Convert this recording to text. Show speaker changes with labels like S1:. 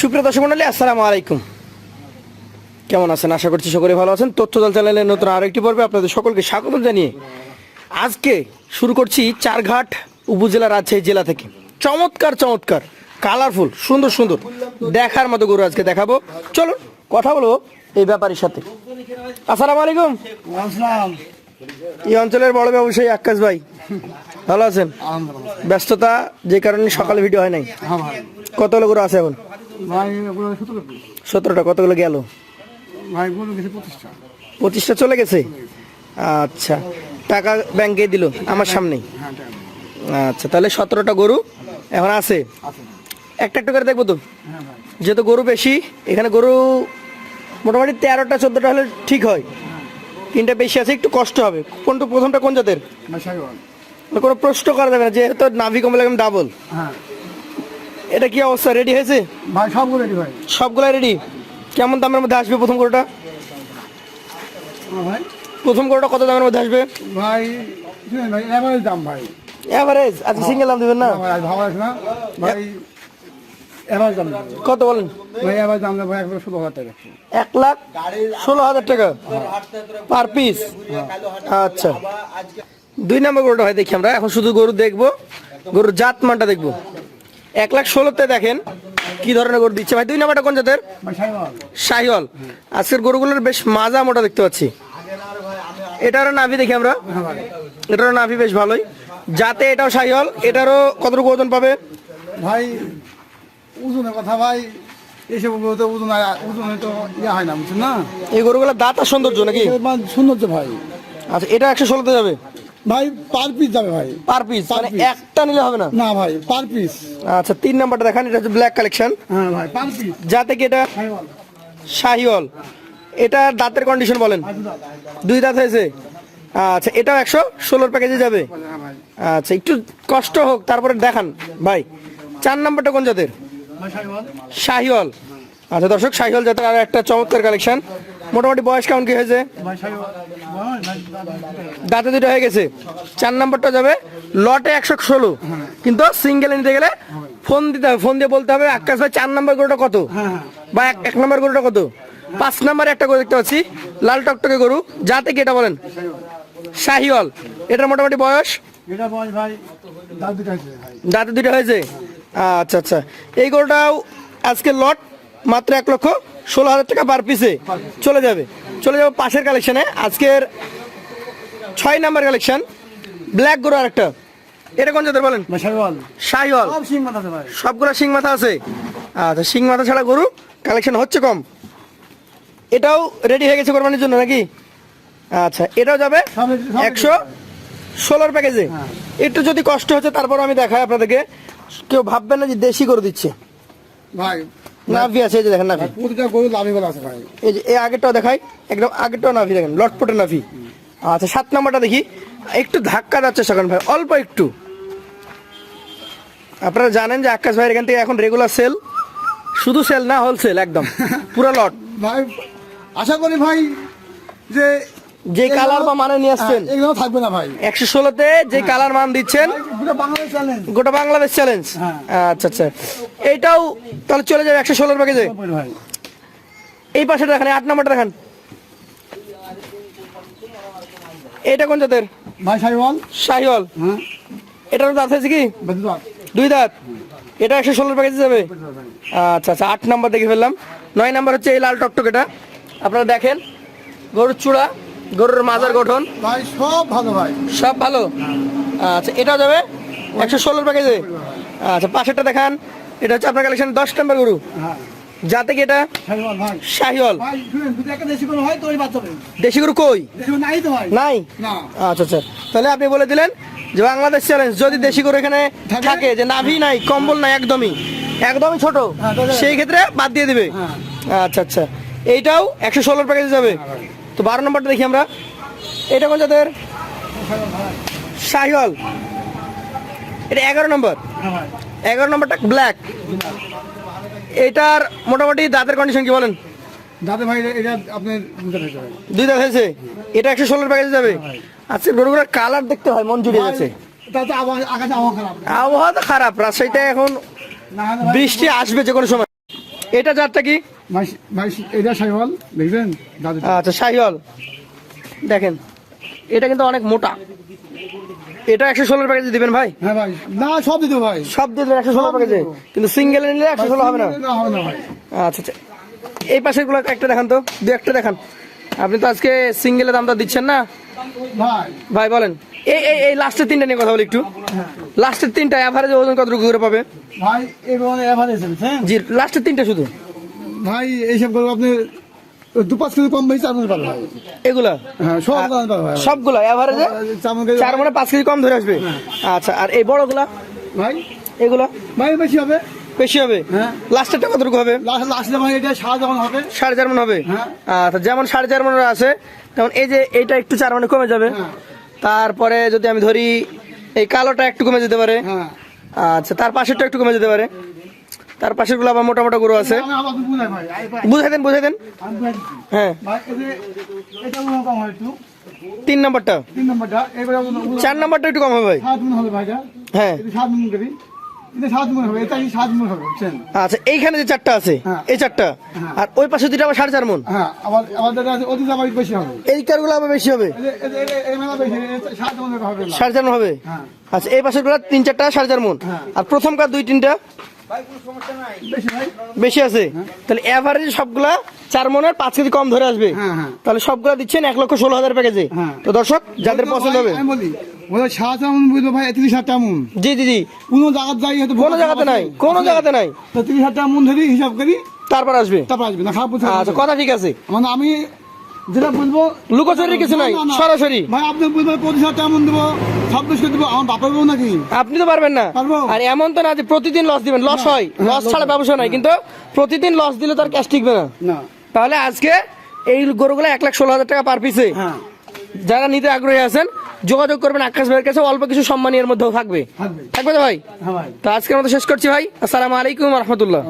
S1: সুপ্রিয় দর্শক মন্ডলী আসসালামু আলাইকুম। কেমন আছেন? আশা করছি সকলে ভালো আছেন। তথ্য তথ্যদল চ্যানেলের নতুন আরেকটি পর্বে আপনাদের সকলকে স্বাগত জানিয়ে আজকে শুরু করছি চারঘাট উপজেলা রাজশাহী জেলা থেকে। চমৎকার চমৎকার কালারফুল সুন্দর সুন্দর। দেখার মতো গরু আজকে দেখাবো। চলুন কথা বলব এই ব্যাপারের সাথে। আসসালামু আলাইকুম। এই অঞ্চলের বড় ব্যবসায়ী আক্কাস ভাই ভালো আছেন? ব্যস্ততা যে কারণে সকালে ভিডিও হয় নাই।
S2: হ্যাঁ
S1: কতগুলো গরু আছে এখন?
S2: ভাই এগুলো সতেরো পিস
S1: সতেরোটা কতগুলো গেল?
S2: ভাই গরু গেছে পঁচিশটা।
S1: পঁচিশটা চলে গেছে? আচ্ছা টাকা ব্যাংকে দিল আমার সামনেই?
S2: হ্যাঁ।
S1: আচ্ছা তাহলে সতেরোটা গরু এখন আছে? একটা একটা করে দেখব তো?
S2: হ্যাঁ
S1: যেহেতু গরু বেশি এখানে গরু মোটামুটি তেরোটা চোদ্দোটা হলে ঠিক হয়। তিনটা বেশি আছে একটু কষ্ট হবে। কোনটা প্রথমটা কোন জাতের? কোনো প্রশ্ন করা যাবে না যেহেতু নাভি কমলে ডাবল
S2: হ্যাঁ।
S1: এটা কি অবস্থা? রেডি হয়েছে?
S2: ভাই সবগুলো রেডি ভাই।
S1: সবগুলো রেডি কেমন দামের মধ্যে আসবে প্রথম গরুটা?
S2: হ্যাঁ ভাই।
S1: প্রথম গরুটা কত দামের মধ্যে আসবে?
S2: ভাই শুনেন ভাই এভারেজ দাম ভাই।
S1: এভারেজ আজকে সিঙ্গেল দাম দেবেন না?
S2: ভাই ভালো আছে না? ভাই এভারেজ দাম
S1: কত বলেন?
S2: ভাই এভারেজ দাম দেবো ভাই একবার ষোলো হাজার টাকা।
S1: এক লাখ ষোলো হাজার টাকা পার পিস আচ্ছা। দুই নম্বর গরুটা হয় দেখি আমরা। এখন শুধু গরু দেখব গরুর জাত মানটা দেখব। এক লাখ ষোলোতে দেখেন কি ধরনের গরু দিচ্ছে ভাই। দুই নম্বরটা কোন জাতের? শাহিওয়াল। আজকের গরুগুলোর বেশ মাজা মোটা দেখতে পাচ্ছি। এটারও নাভি দেখি আমরা। এটারও নাভি বেশ ভালোই। যাতে এটাও শাহিওয়াল এটারও কতটুকু ওজন পাবে?
S2: ভাই ওজনের কথা ভাই ওজন তো ইয়ে হয় না বুঝছেন না?
S1: এই গরুগুলোর দাঁত আর সৌন্দর্য নাকি?
S2: সৌন্দর্য ভাই।
S1: আচ্ছা এটা একশো ষোলোতে যাবে?
S2: ভাই পার পিস যাবে ভাই।
S1: পার পিস মানে একটা নিলে হবে না?
S2: না ভাই পার পিস
S1: আচ্ছা তিন নাম্বারটা দেখান এটা হচ্ছে ব্ল্যাক কালেকশন
S2: হ্যাঁ ভাই পার পিস
S1: যাতে কি এটা? শাহিওয়াল। এটা দাঁতের কন্ডিশন বলেন? দুই দাঁত হয়েছে? আচ্ছা এটাও একশো ষোলোর প্যাকেজে যাবে?
S2: হ্যাঁ
S1: আচ্ছা একটু কষ্ট হোক তারপরে দেখান ভাই। চার নাম্বারটা কোন জাতের? শাহিওয়াল। আচ্ছা দর্শক শাহিওয়াল জাতের আর একটা চমৎকার কালেকশন মোটামুটি বয়স কেমন কি হয়েছে? দাঁতে দুটো হয়ে গেছে। চার নাম্বারটা যাবে। লটে একশো ষোলো। কিন্তু সিঙ্গেলে নিতে গেলে ফোন দিতে হবে ফোন দিয়ে বলতে হবে আকাশ ভাই চার নাম্বার গরুটা কত? বা এক নাম্বার গরুটা কত? পাঁচ নাম্বারে একটা গরু দেখতে পাচ্ছি লাল টকটকে গরু। যাতে কি এটা বলেন? শাহিওয়াল। এটার মোটামুটি বয়স? দাঁতে দুটো হয়েছে আচ্ছা আচ্ছা। এই গরুটাও আজকে লট মাত্র এক লক্ষ ষোলো হাজার টাকা পার পিসে চলে যাবে। চলে যাব পাশের কালেকশনে আজকের ছয় নাম্বার কালেকশন ব্ল্যাক গরু আরেকটা। এটা কোন জাতের বলেন? শাহিওয়াল সবগুলো শিং মাথা আছে? আচ্ছা শিং মাথা ছাড়া গরু কালেকশন হচ্ছে কম? এটাও রেডি হয়ে গেছে কোরবানির জন্য নাকি? আচ্ছা এটাও যাবে। একশো ষোলোর প্যাকেজে। একটু যদি কষ্ট হচ্ছে তারপর আমি দেখাই আপনাদেরকে। কেউ ভাববেন না যে দেশি করে দিচ্ছে।
S2: ভাই
S1: নাভি আছে এই যে দেখেন নাভি।
S2: প্রতিটা গরু লাভি বলা আছে ভাই।
S1: এই যে এই আগেরটাও দেখাই একদম আগেরটাও নাভি দেখেন লটপটের নাভি। আচ্ছা সাত নাম্বারটা দেখি। একটু ধাক্কা যাচ্ছে সেখান ভাই অল্প একটু। আপনারা জানেন যে আকাশ ভাইয়ের এখান থেকে এখন রেগুলার সেল শুধু সেল না হোলসেল একদম। পুরো লট
S2: ভাই আশা করি ভাই যে
S1: যে কালার বা মানে নিয়ে আসছেন।
S2: হ্যাঁ, এগুলো থাকবে না ভাই।
S1: একশো ষোলোতে যে কালার মান দিচ্ছেন গোটা বাংলাদেশ চ্যালেঞ্জ
S2: হ্যাঁ।
S1: আচ্ছা আচ্ছা। এইটাও তাহলে চলে যাবে একশো ষোলোর প্যাকেজে এই পাশে দেখান আট নাম্বারটা দেখান। এটা কোন জাতের?
S2: ভাই সাইওয়াল
S1: শাহিওয়াল
S2: হ্যাঁ।
S1: দাঁত আছে কি? দুই দাঁত? এটা একশো ষোলোর প্যাকেজে যাবে? আচ্ছা আচ্ছা আট নাম্বার দেখে ফেললাম। নয় নাম্বার হচ্ছে এই লাল টকটক এটা। আপনারা দেখেন গরুর চূড়া গরুর মাজার গঠন।
S2: সব ভালো ভাই।
S1: সব ভালো? আচ্ছা এটা যাবে? একশো ষোলোর প্যাকেজে আচ্ছা পাশেরটা দেখান। এটা হচ্ছে আপনার কালেকশন দশ নম্বর গরু।
S2: হ্যাঁ।
S1: যাতে কি এটা?
S2: একটা দেশি
S1: গরু কই?
S2: নাই
S1: আচ্ছা আচ্ছা। তাহলে আপনি বলে দিলেন যে বাংলাদেশ চ্যালেঞ্জ যদি দেশি গরু এখানে
S2: থাকে?
S1: যে নাভি নাই কম্বল নাই একদমই একদমই ছোট
S2: হ্যাঁ,
S1: সেই ক্ষেত্রে বাদ দিয়ে দিবে।
S2: হ্যাঁ।
S1: আচ্ছা আচ্ছা। এইটাও একশো ষোলোর প্যাকেজে যাবে। তো বারো নম্বরটা দেখি আমরা। এটা কোন জাতের? শাহিওয়াল। এটা এগারো নম্বর।
S2: হ্যাঁ
S1: এগারো নম্বরটা ব্ল্যাক এটার মোটামুটি দাঁতের কন্ডিশন কি বলেন?
S2: ভাই এটা- আপনার
S1: দুই দাঁত হয়েছে? এটা একশো ষোলোর প্যাকেজে যাবে? আচ্ছা গরুগুলোর কালার দেখতে হয় মন গেছে।
S2: তাতে আবহাওয়া
S1: তো খারাপ রাজশাহীতে এখন বৃষ্টি আসবে যে কোনো সময়। এটা জাতটা কি?
S2: এটা দেখবেন?
S1: আচ্ছা শাহিওয়াল। দেখেন এটা কিন্তু অনেক মোটা। এটা একশো ষোলোর প্যাকেজে দিবেন ভাই?
S2: হ্যাঁ ভাই। না সব দিতে ভাই।
S1: সব দিতে একশো ষোলো প্যাকেজে কিন্তু সিঙ্গেল নিলে একশো ষোলো হবে না?
S2: না হবে না ভাই।
S1: আচ্ছা আচ্ছা। এই পাশেরগুলো একটা দেখান তো। দু একটা দেখান। আপনি তো আজকে সিঙ্গেলের দামটা দিচ্ছেন না?
S2: ভাই।
S1: ভাই বলেন। এই এই এই লাস্টের তিনটা নিয়ে কথা বলি একটু। লাস্টের তিনটা অ্যাভারেজ ওজন কতটুকু করে পাবে?
S2: ভাই এভারেজ
S1: জি লাস্টের তিনটা শুধু।
S2: ভাই এইসব আপনি দু পাঁচ কেজি কম বেশি চার মনে
S1: এগুলা?
S2: হ্যাঁ সব
S1: সবগুলা
S2: চার
S1: পাঁচ কেজি কম ধরে আসবে? আচ্ছা আর এই বড়গুলা?
S2: ভাই?
S1: এগুলা?
S2: ভাই বেশি হবে।
S1: বেশি হবে?
S2: হ্যাঁ।
S1: লাস্টেরটা কতটুকু হবে?
S2: এটা
S1: সাড়ে চার মন হবে।
S2: হ্যাঁ।
S1: আচ্ছা যেমন সাড়ে চার মনের আছে তেমন এই যে এইটা একটু চার মানে কমে যাবে।
S2: হ্যাঁ।
S1: তারপরে যদি আমি ধরি এই কালোটা একটু কমে যেতে পারে।
S2: হ্যাঁ।
S1: আচ্ছা তার পাশেরটা একটু কমে যেতে পারে। তার পাশেরগুলো আবার মোটা মোটা গরু আছে।
S2: বুঝাই
S1: দেন বুঝাই দেন। হ্যাঁ। তিন নম্বরটা। চার নম্বরটা একটু কম হবে ভাই। হ্যাঁ। আচ্ছা এইখানে যে চারটা আছে
S2: হ্যাঁ।
S1: এই চারটা
S2: হ্যাঁ।
S1: আর ওই পাশে দুইটা আবার সাড়ে চার মন।
S2: হ্যাঁ
S1: এই কারগুলো আবার বেশি হবে। সাড়ে চার মন হবে। আচ্ছা এই পাশেরগুলো তিন চারটা সাড়ে চার মন। আর প্রথম কার দুই তিনটা।
S2: বেশি
S1: আছে? তাহলে এভারেজ সবগুলা চার মনের পাঁচ কেজি কম ধরে আসবে।
S2: হ্যাঁ, হ্যাঁ।
S1: তাহলে সবগুলা দিচ্ছেন এক লক্ষ ষোলো হাজার প্যাকেজে। তো দর্শক যাদের পছন্দ হবে।
S2: সাত বুঝলো ভাই তিরিশ হাজার টাকা
S1: জি জি জি।
S2: কোনো জায়গায় যাই হয়তো
S1: কোনো জায়গাতে নাই কোনো জায়গাতে নাই।
S2: তো তিরিশ হাজার টাকা ধরি হিসাব করি
S1: তারপর আসবে।
S2: তারপর আসবে। না
S1: আচ্ছা কথা ঠিক আছে।
S2: মানে আমি যেটা বলব
S1: লুকোচুরির কিছু নাই
S2: না, না, না।
S1: সরাসরি।
S2: ভাই আপনি বলবেন পঁচিশ হাজার টাকা দেবো? ছাব্বিশ করে দেবো? আমার বাপের বউ নাকি?
S1: আপনি তো পারবেন না। আর এমন তো না যে প্রতিদিন লস দিবেন। লস হয়। লস ছাড়া ব্যবসা নাই। কিন্তু প্রতিদিন লস দিলে তার ক্যাশ টিকবে না।
S2: না।
S1: তাহলে আজকে এই গরুগুলো এক লাখ ষোলো হাজার টাকা পার পিসে
S2: হ্যাঁ।
S1: যারা নিতে আগ্রহী আছেন যোগাযোগ করবেন আকাশ ভাইয়ের কাছে। অল্প কিছু সম্মানী এর মধ্যেও থাকবে।
S2: থাকবে।
S1: তো ভাই?
S2: হ্যাঁ
S1: তো আজকের মতো শেষ করছি ভাই। আসসালামু আলাইকুম রহমতুল্লাহ।